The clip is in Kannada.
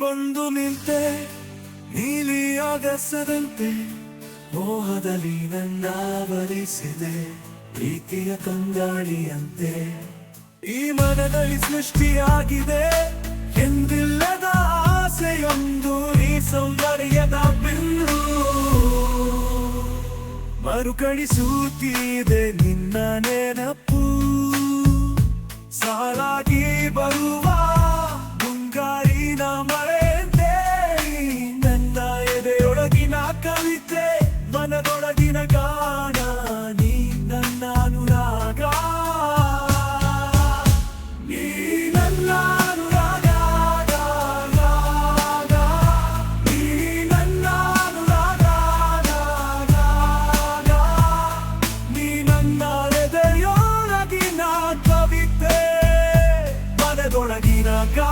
ಬಂದು ನಿಂತೆ, ನೀಲಿ ಆಗಸದಂತೆ ಮೋಹದಲ್ಲಿ ನನ್ನ ಬರಿಸಿದೆ ಪ್ರೀತಿಯ ಕಂಗಾಳಿಯಂತೆ. ಈ ಮನದಲ್ಲಿ ಸೃಷ್ಟಿಯಾಗಿದೆ, ಎಂದಿಲ್ಲದ ಆಸೆಯೊಂದು, ಈ ಸೌಂದರ್ಯದ ಬಿಂದು. ಮರುಕಳಿಸುತ್ತಿದೆ ನಿನ್ನ ನೆನಪು. ಸಾಲಾಗಿ ಬರುವ ಮುಂಗಾರಿನ ಮಳೆ ಹೃದಯದೊಳಗಿನ ಗಾನ ನೀ ನನ್ನ ಅನುರಾಗ ನೀ ನನ್ನ ಅನುರಾಗ ನೀ ನನ್ನ ಅನುರಾಗ ನೀ ನನ್ನ ಹೃದಯೊಳಗಿನ ಕವಿತೆ, ಮನದೊಳಗಿನ ಗಾ